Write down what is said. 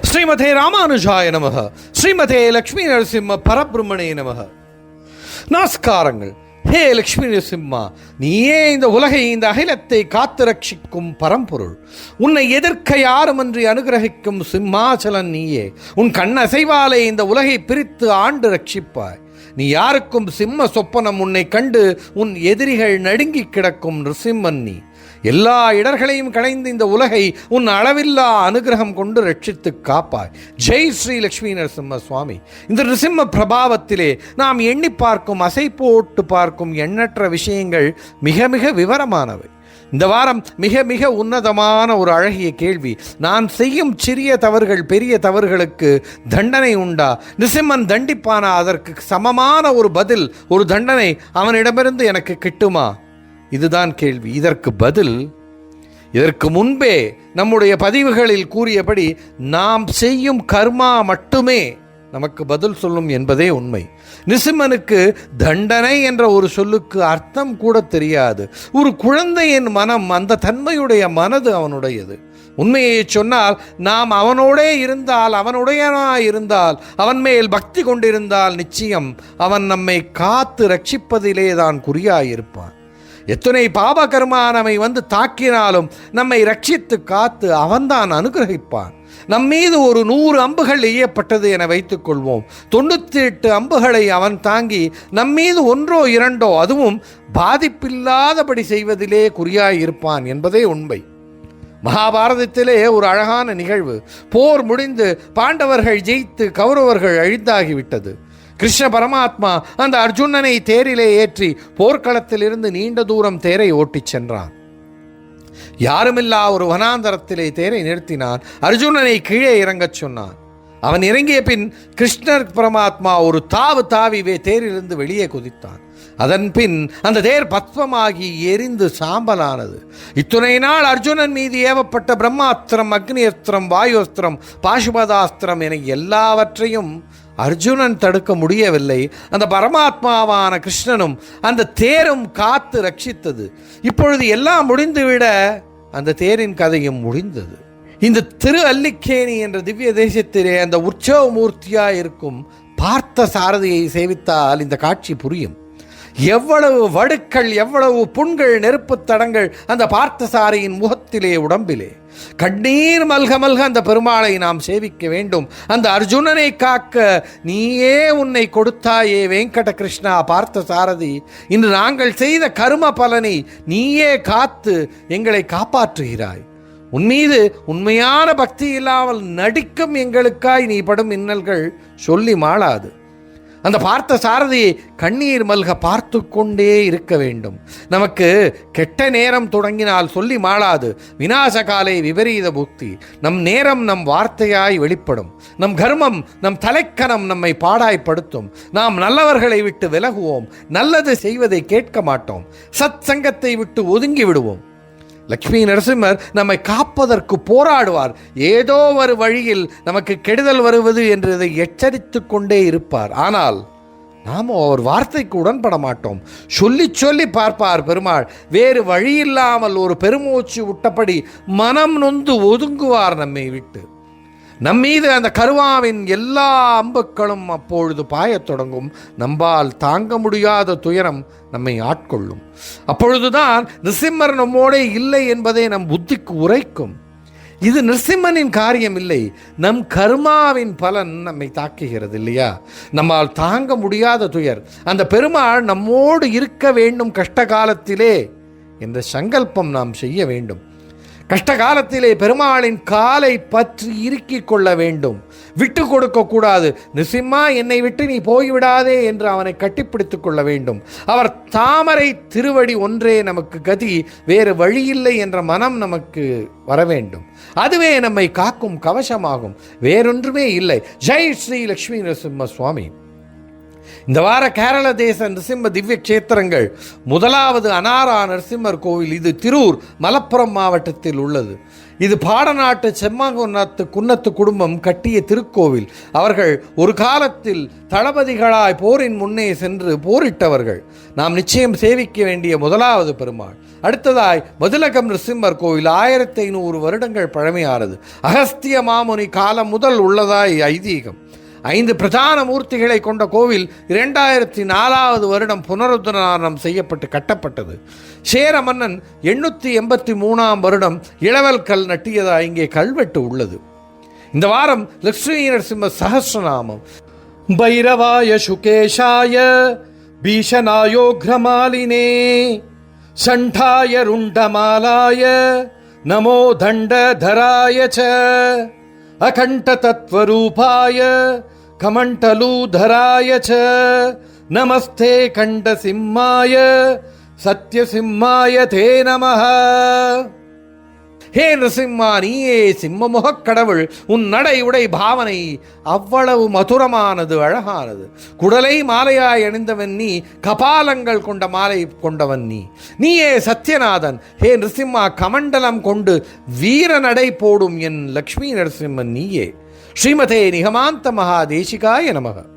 ஸ்ரீமதே ராமானுஜாய நமக ஸ்ரீமதே லக்ஷ்மி நரசிம்ம பரபிரம்மணே நமக. நமஸ்காரங்கள். ஹே லக்ஷ்மி நரசிம்மா நீயே இந்த உலகை இந்த அகிலத்தை காத்து ரட்சிக்கும் பரம்பொருள். உன்னை எதிர்க்க யாருமன்றி அனுகிரகிக்கும் சிம்மாச்சலன் நீயே. உன் கண்ணசைவாலே இந்த உலகை பிரித்து ஆண்டு ரட்சிப்பாய். நீ யாருக்கும் சிம்ம சொப்பனம் உன்னை கண்டு உன் எதிரிகள் நடுங்கி கிடக்கும் நிருசிம்மன் நீ. எல்லா இடர்களையும் களைந்து இந்த உலகை உன் அளவில்லா அனுகிரகம் கொண்டு ரட்சித்து காப்பாய். ஜெய் ஸ்ரீ லக்ஷ்மி நரசிம்ம சுவாமி. இந்த நிருசிம்ம பிரபாவத்திலே நாம் எண்ணி பார்க்கும் அசை போட்டு பார்க்கும் எண்ணற்ற விஷயங்கள் மிக மிக விவரமானவை. இந்த வாரம் மிக மிக உன்னதமான ஒரு அழகிய கேள்வி. நான் செய்யும் சிறிய தவறுகள் பெரிய தவறுகளுக்கு தண்டனை உண்டா? நிசிம்மன் தண்டிப்பானா? அதற்கு சமமான ஒரு பதில் ஒரு தண்டனை அவனிடமிருந்து எனக்கு கிட்டுமா? இதுதான் கேள்வி. இதற்கு பதில் இதற்கு முன்பே நம்முடைய பதிவுகளில் கூறியபடி நாம் செய்யும் கர்மா மட்டுமே நமக்கு பதில் சொல்லும் என்பதே உண்மை. நிசுமனுக்கு தண்டனை என்ற ஒரு சொல்லுக்கு அர்த்தம் கூட தெரியாது. ஒரு குழந்தையின் மனம் அந்த தன்மையுடைய மனது அவனுடையது. உண்மையை சொன்னால் நாம் அவனோடே இருந்தால் அவனுடையனாய் இருந்தால் அவன் மேல் பக்தி கொண்டிருந்தால் நிச்சயம் அவன் நம்மை காத்து ரட்சிப்பதிலே தான் குறியாயிருப்பான். எத்தனை பாப கர்மா நம்மை வந்து தாக்கினாலும் நம்மை ரட்சித்து காத்து அவன்தான் அனுகிரகிப்பான். நம் மீது ஒரு நூறு அம்புகள் எய்யப்பட்டது என வைத்துக் கொள்வோம். தொண்ணூற்றி எட்டு அம்புகளை அவன் தாங்கி நம் மீது ஒன்றோ இரண்டோ அதுவும் பாதிப்பில்லாதபடி செய்வதிலே குறியாயிருப்பான் என்பதே உண்மை. மகாபாரதத்திலே ஒரு அழகான நிகழ்வு. போர் முடிந்து பாண்டவர்கள் ஜெயித்து கௌரவர்கள் அழிந்தாகிவிட்டது. கிருஷ்ண பரமாத்மா அந்த அர்ஜுனனை தேரிலே ஏற்றி போர்க்களத்திலிருந்து நீண்ட தூரம் தேரை ஓட்டிச் சென்றான். யாருமில்லா ஒரு வனாந்தரத்திலே தேரை நிறுத்தினான். அர்ஜுனனை கீழே இறங்கச் சொன்னான். அவன் இறங்கிய பின் கிருஷ்ணர் பரமாத்மா ஒரு தாவு தாவி தேரிலிருந்து வெளியே குதித்தான். அதன் பின் அந்த தேர் பத்மமாகி எரிந்து சாம்பலானது. இத்துணை நாள் அர்ஜுனன் மீது ஏவப்பட்ட பிரம்மாஸ்திரம் அக்னி அஸ்திரம் வாயு அஸ்திரம் பாசுபதாஸ்திரம் என எல்லாவற்றையும் அர்ஜுனன் தடுக்க முடியவில்லை. அந்த பரமாத்மாவான கிருஷ்ணனும் அந்த தேரும் காத்து ரட்சித்தது. இப்பொழுது எல்லாம் முடிந்துவிட அந்த தேரின் கதையும் முடிந்தது. இந்த திரு அல்லிக்கேணி என்ற திவ்ய தேசத்திலே அந்த உற்சவ மூர்த்தியாக இருக்கும் பார்த்த சாரதியை சேவித்தால் இந்த காட்சி புரியும். எவ்வளவு வடுக்கள் எவ்வளவு புண்கள் நெருப்புத் தடங்கள் அந்த பார்த்தசாரியின் முகத்திலே உடம்பிலே. கண்ணீர் மல்க மல்க அந்த பெருமாளை நாம் சேவிக்க வேண்டும். அந்த அர்ஜுனனை காக்க நீயே உன்னை கொடுத்தாயே வெங்கட கிருஷ்ணா பார்த்த சாரதி இன்று நாங்கள் செய்த கரும பலனை நீயே காத்து எங்களை காப்பாற்றுகிறாய். உன் மீது உண்மையான பக்தி இல்லாமல் நடிக்கும் எங்களுக்காய் நீ படும் இன்னல்கள் சொல்லி மாளாது. அந்த பார்த்த சாரதியை கண்ணீர் மல்க பார்த்து கொண்டே இருக்க வேண்டும். நமக்கு கெட்ட நேரம் தொடங்கினால் சொல்லி மாளாது. விநாசகாலை விபரீத புக்தி நம் நேரம் நம் வார்த்தையாய் வெளிப்படும். நம் கர்மம் நம் தலைக்கணம் நம்மை பாடாய்ப்படுத்தும். நாம் நல்லவர்களை விட்டு விலகுவோம். நல்லது செய்வதை கேட்க மாட்டோம். சத் சங்கத்தை விட்டு ஒதுங்கி விடுவோம். லக்ஷ்மி நரசிம்மர் நம்மை காப்பதற்கு போராடுவார். ஏதோ ஒரு வழியில் நமக்கு கெடுதல் வருவது என்று இதை எச்சரித்து கொண்டே இருப்பார். ஆனால் நாம் அவர் வார்த்தைக்கு உடன்பட மாட்டோம். சொல்லி சொல்லி பார்ப்பார் பெருமாள். வேறு வழியில்லாமல் ஒரு பெருமூச்சு விட்டபடி மனம் நொந்து ஒதுங்குவார் நம்மை விட்டு. நம்மீது அந்த கருவாவின் எல்லா அம்புக்களும் அப்பொழுது பாயத் தொடங்கும். நம்பால் தாங்க முடியாத துயரம் நம்மை ஆட்கொள்ளும். அப்பொழுதுதான் நிருசிம்மர் நம்மோடே இல்லை என்பதை நம் புத்திக்கு உரைக்கும். இது நிருசிம்மனின் காரியம் இல்லை நம் கர்மாவின் பலன் நம்மை தாக்குகிறது இல்லையா? நம்மால் தாங்க முடியாத துயர். அந்த பெருமாள் நம்மோடு இருக்க வேண்டும் கஷ்ட காலத்திலே என்ற சங்கல்பம் நாம் செய்ய வேண்டும். கஷ்ட காலத்திலே பெருமாளின் காலை பற்றி இறுக்கிக் கொள்ள வேண்டும். விட்டு கொடுக்க கூடாது. நிசிம்மா என்னை விட்டு நீ போய்விடாதே என்று அவனை கட்டிப்பிடித்துக் கொள்ள வேண்டும். அவர் தாமரை திருவடி ஒன்றே நமக்கு கதி வேறு வழியில்லை என்ற மனம் நமக்கு வர வேண்டும். அதுவே நம்மை காக்கும் கவசமாகும். வேறொன்றுமே இல்லை. ஜெய் ஸ்ரீ லக்ஷ்மி நரசிம்ம சுவாமி. இந்த வார கேரள தேச நரசிம்ம திவ்ய கஷேத்திரங்கள். முதலாவது அனாரா நரசிம்மர் கோவில். இது திருூர் மலப்புரம் மாவட்டத்தில் உள்ளது. இது பாடநாட்டு செம்மகுன்னத்து குன்னத்து குடும்பம் கட்டிய திருக்கோவில். அவர்கள் ஒரு காலத்தில் தளபதிகளாய் போரின் முன்னே சென்று போரிட்டவர்கள். நாம் நிச்சயம் சேவிக்க வேண்டிய முதலாவது பெருமாள். அடுத்ததாய் மதுலகம் நரசிம்மர் கோவில் ஆயிரத்தி ஐநூறு வருடங்கள் பழமையானது. அகஸ்திய மாமுனி காலம் முதல் உள்ளதாய் ஐதீகம். ஐந்து பிரதான மூர்த்திகளை கொண்ட கோவில் இரண்டாயிரத்தி நாலாவது வருடம் புனருத்தரணம் செய்யப்பட்டு கட்டப்பட்டது. சேர மன்னன் எண்ணூற்றி எண்பத்தி மூணாம் வருடம் இளவல் கல் நட்டியதா இங்கே கல்வெட்டு உள்ளது. இந்த வாரம் லக்ஷ்மி நரசிம்ம சஹசிரநாமம் பைரவாய சுகேஷாய பீஷணாயோக்ரமாலினே சண்டாய ருண்டமாலாய நமோ தண்டதராய ச. अकण्ठतत्त्वरूपाय कमण्डलूधराय च नमस्ते कण्डसिंहाय सत्यसिंहाय ते नमः ஹே நரசிம்மா நீயே சிம்மமுகக் கடவுள் உன் நடை உடை பாவனை அவ்வளவு மதுரமானது அழகானது. குடலை மாலையாய் அணிந்தவன் நீ கபாலங்கள் கொண்ட மாலை கொண்டவன் நீ. நீயே சத்யநாதன் ஹே நரசிம்மா கமண்டலம் கொண்டு வீர நடை போடும் என் லக்ஷ்மி நரசிம்மன் நீயே. ஸ்ரீமதே நிகமாந்த மகாதேசிகாய நமக.